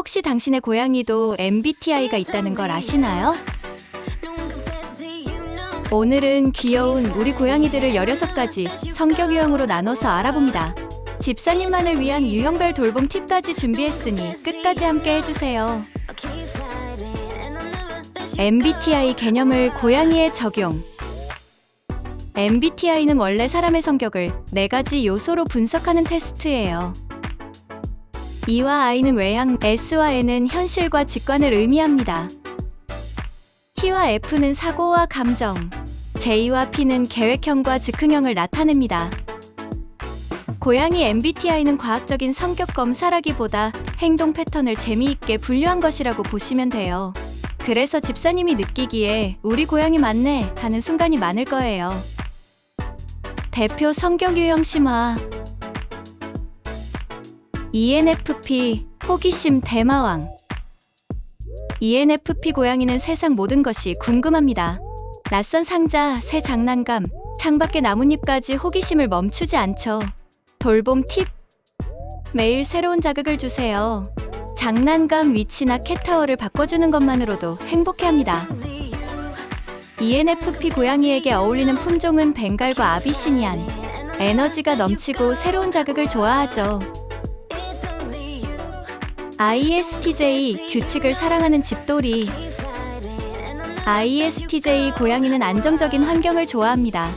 혹시 당신의 고양이도 MBTI가 있다는 걸 아시나요? 오늘은 귀여운 우리 고양이들을 16가지 성격 유형으로 나눠서 알아봅니다. 집사님만을 위한 유형별 돌봄 팁까지 준비했으니 끝까지 함께 해주세요. MBTI 개념을 고양이에 적용. MBTI는 원래 사람의 성격을 네 가지 요소로 분석하는 테스트예요. E와 I는 외향, S와 N은 현실과 직관을 의미합니다. T와 F는 사고와 감정, J와 P는 계획형과 즉흥형을 나타냅니다. 고양이 MBTI는 과학적인 성격 검사라기보다 행동 패턴을 재미있게 분류한 것이라고 보시면 돼요. 그래서 집사님이 느끼기에 우리 고양이 맞네 하는 순간이 많을 거예요. 대표 성격 유형 심화 ENFP 호기심 대마왕 ENFP 고양이는 세상 모든 것이 궁금합니다. 낯선 상자, 새 장난감, 창밖의 나뭇잎까지 호기심을 멈추지 않죠. 돌봄 팁 매일 새로운 자극을 주세요. 장난감 위치나 캣타워를 바꿔주는 것만으로도 행복해합니다. ENFP 고양이에게 어울리는 품종은 벵갈과 아비시니안. 에너지가 넘치고 새로운 자극을 좋아하죠. ISTJ 규칙을 사랑하는 집돌이. ISTJ 고양이는 안정적인 환경을 좋아합니다.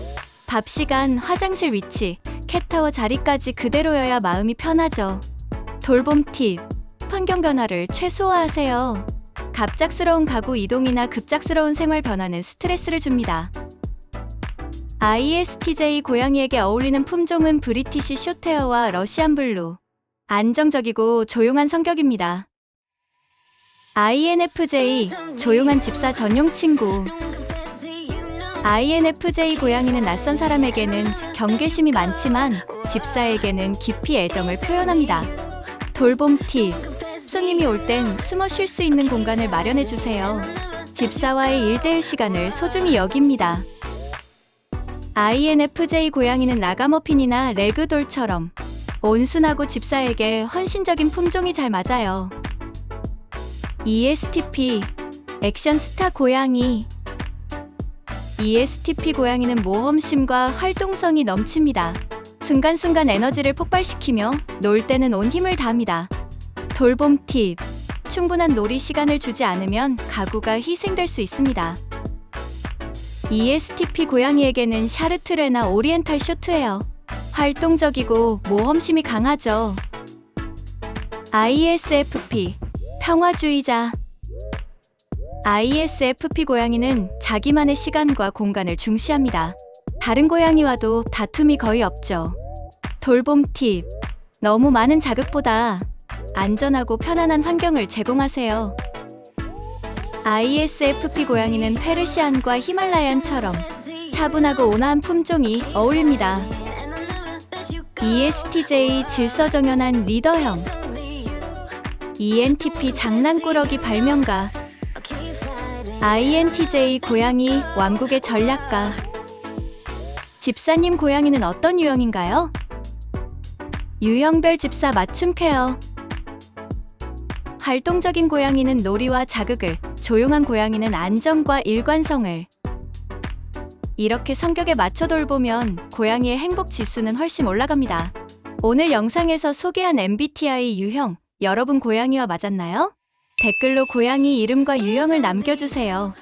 밥 시간, 화장실 위치, 캣타워 자리까지 그대로여야 마음이 편하죠. 돌봄 팁. 환경 변화를 최소화하세요. 갑작스러운 가구 이동이나 급작스러운 생활 변화는 스트레스를 줍니다. ISTJ 고양이에게 어울리는 품종은 브리티시 쇼테어와 러시안 블루. 안정적이고 조용한 성격입니다. INFJ 조용한 집사 전용 친구. INFJ 고양이는 낯선 사람에게는 경계심이 많지만 집사에게는 깊이 애정을 표현합니다. 돌봄 팁. 손님이 올 땐 숨어 쉴 수 있는 공간을 마련해 주세요. 집사와의 1대1 시간을 소중히 여깁니다. INFJ 고양이는 나가머핀이나 레그돌처럼 온순하고 집사에게 헌신적인 품종이 잘 맞아요. ESTP 액션 스타 고양이 ESTP 고양이는 모험심과 활동성이 넘칩니다. 순간순간 에너지를 폭발시키며 놀 때는 온 힘을 다합니다. 돌봄 팁. 충분한 놀이 시간을 주지 않으면 가구가 희생될 수 있습니다. ESTP 고양이에게는 샤르트레나 오리엔탈 쇼트헤어. 활동적이고 모험심이 강하죠. ISFP. 평화주의자. ISFP 고양이는 자기만의 시간과 공간을 중시합니다. 다른 고양이와도 다툼이 거의 없죠. 돌봄 팁. 너무 많은 자극보다 안전하고 편안한 환경을 제공하세요. ISFP 고양이는 페르시안과 히말라얀처럼 차분하고 온화한 품종이 어울립니다. ESTJ 질서정연한 리더형, ENTP 장난꾸러기 발명가, INTJ 고양이 왕국의 전략가. 집사님 고양이는 어떤 유형인가요? 유형별 집사 맞춤 케어. 활동적인 고양이는 놀이와 자극을, 조용한 고양이는 안정과 일관성을. 이렇게 성격에 맞춰 돌보면 고양이의 행복 지수는 훨씬 올라갑니다. 오늘 영상에서 소개한 MBTI 유형, 여러분 고양이와 맞았나요? 댓글로 고양이 이름과 유형을 남겨주세요.